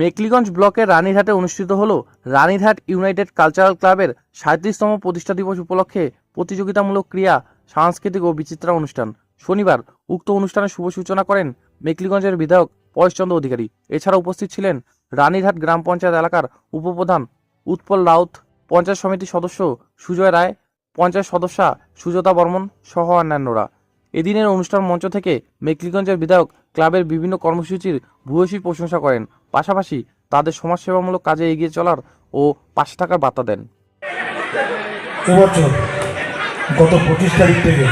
মেকলিগঞ্জ ব্লকের রানীঘাটে অনুষ্ঠিত হল রানীরহাট ইউনাইটেড কালচারাল ক্লাবের সাঁত্রিশতম প্রতিষ্ঠা দিবস উপলক্ষে প্রতিযোগিতামূলক ক্রিয়া, সাংস্কৃতিক ও বিচিত্রা অনুষ্ঠান। শনিবার উক্ত অনুষ্ঠানের শুভ সূচনা করেন মেকলিগঞ্জের বিধায়ক পরেশচন্দ্র অধিকারী। এছাড়া উপস্থিত ছিলেন রানীরহাট গ্রাম পঞ্চায়েত এলাকার উপপ্রধান উৎপল রাউত, পঞ্চায়েত সমিতির সদস্য সুজয় রায়, পঞ্চায়েত সদস্যা সুজতা বর্মন সহ অন্যান্যরা। এদিনের অনুষ্ঠান মঞ্চ থেকে মেকলিগঞ্জের বিধায়ক ক্লাবের বিভিন্ন কর্মসূচির ভূয়সী প্রশংসা করেন। পাশাপাশি তাদের সমাজসেবামূলক কাজে এগিয়ে চলার ও পাশে থাকার বার্তা দেন। গত পঁচিশ তারিখ থেকে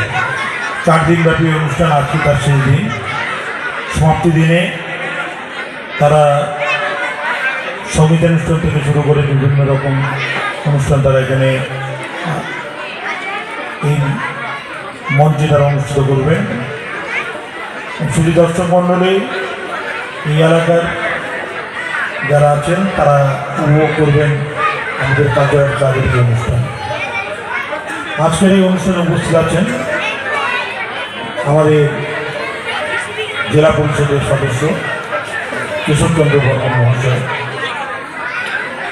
চার দিনব্যাপী অনুষ্ঠান আজকে তার শেষ দিন। সমাপ্তি দিনে তারা সংগীতানুষ্ঠান থেকে শুরু করে বিভিন্ন রকম অনুষ্ঠান তারা এখানে এই মঞ্চে তারা অনুষ্ঠিত করবেন শুধু দর্শক মণ্ডলী, এই এলাকার যারা আছেন, তারা উপভোগ করবেন আমাদের কালচারাল ক্লাবের এই অনুষ্ঠান। আজকের এই অনুষ্ঠানে উপস্থিত আছেন আমাদের জেলা পরিষদের সদস্য কেশবচন্দ্র বর্মন মহাশয়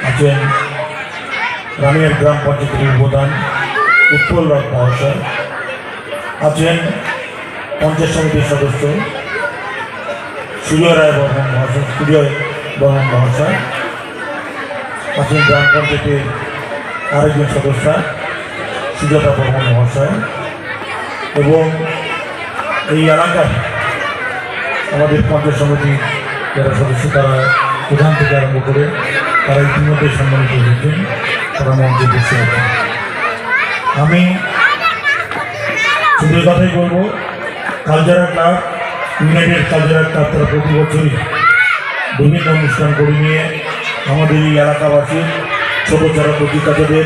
আছেন রানিয়ার গ্রাম পঞ্চায়েতের প্রধান উৎপল রায় মহাশয় আছেন পঞ্চায়েত সমিতির সদস্য, সুজয় রায় বর্মন মহাশয়, সুজয় বর্মন মহাশয়, আছেন গ্রাম পঞ্চায়েতের আরেকজন সদস্যা, সুজাতা বর্মন মহাশয়। এবং এই এলাকার আমাদের পঞ্চায়েত সমিতি যারা সদস্য, তারা প্রধান থেকে আরম্ভ করে তারা ইতিমধ্যে সম্মানিত হয়েছেন। তারা মঞ্চে বসে আমি শুধু কথাই বলব, cultural club, United cultural club তারা প্রতি বছরই বিভিন্ন অনুষ্ঠান করে নিয়ে আমাদের এই এলাকাবাসীর ছোটো ছোটো প্রতিকাদের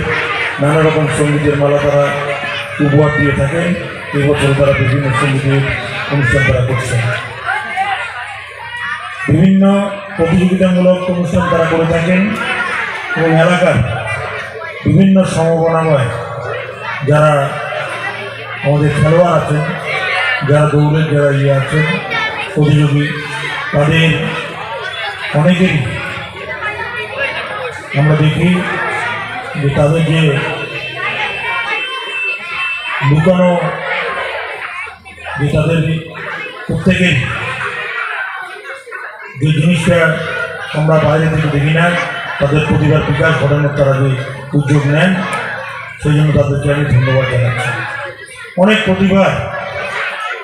নানা রকম সঙ্গীতের মালা তারা উপহার দিয়ে থাকেন। এবছর তারা বিভিন্ন সঙ্গীতের অনুষ্ঠান তারা করছেন। বিভিন্ন প্রতিযোগিতামূলক অনুষ্ঠান তারা করে থাকেন এবং এলাকার বিভিন্ন সম্ভাবনাময় যারা আমাদের খেলোয়াড় আছেন, যারা দৌড়ের যারা ইয়ে আছেন, প্রতিযোগী, তাদের অনেকেরই আমরা দেখি যে তাদের যে লুকানো, যে তাদের প্রত্যেকের যে জিনিসটা আমরা বাইরে থেকে দেখি না, তাদের প্রতিভার বিকাশ ঘটানোর তারা যে উদ্যোগ নেন, সেই জন্য তাদেরকে আমি ধন্যবাদ জানাচ্ছি। অনেক প্রতিভা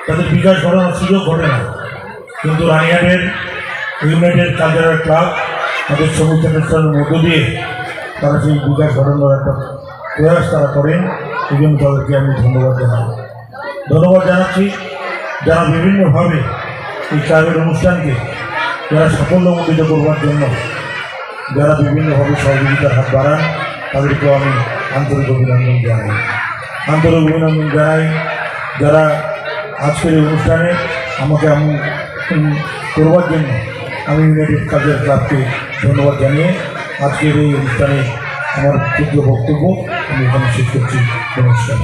তাদের বিকাশ ঘটানোর সুযোগ ঘটে না। কিন্তু রানিহাটের ইউনাইটেড কালচারাল ক্লাব, তাদের সংগীত অনুষ্ঠানের মধ্য দিয়ে তারা সেই বিকাশ ঘটানোর একটা প্রয়াস তারা করেন। এই জন্য তাদেরকে আমি ধন্যবাদ জানাই। ধন্যবাদ জানাচ্ছি যারা বিভিন্নভাবে এই ক্লাবের অনুষ্ঠানকে যারা সাফল্যমণ্ডিত করবার জন্য যারা বিভিন্নভাবে সহযোগিতার হাত বাড়ান, তাদেরকেও আমি আন্তরিক অভিনন্দন জানাই। আন্তরিক অভিনন্দন জানাই যারা আজকের এই অনুষ্ঠানে আমাকে করবার জন্য আমি ইউনাইটেড কাজের ক্লাবকে ধন্যবাদ জানিয়ে আজকের এই অনুষ্ঠানে আমার ক্ষুদ্র বক্তব্য আমি এখানে শেষ করছি। নমস্কার।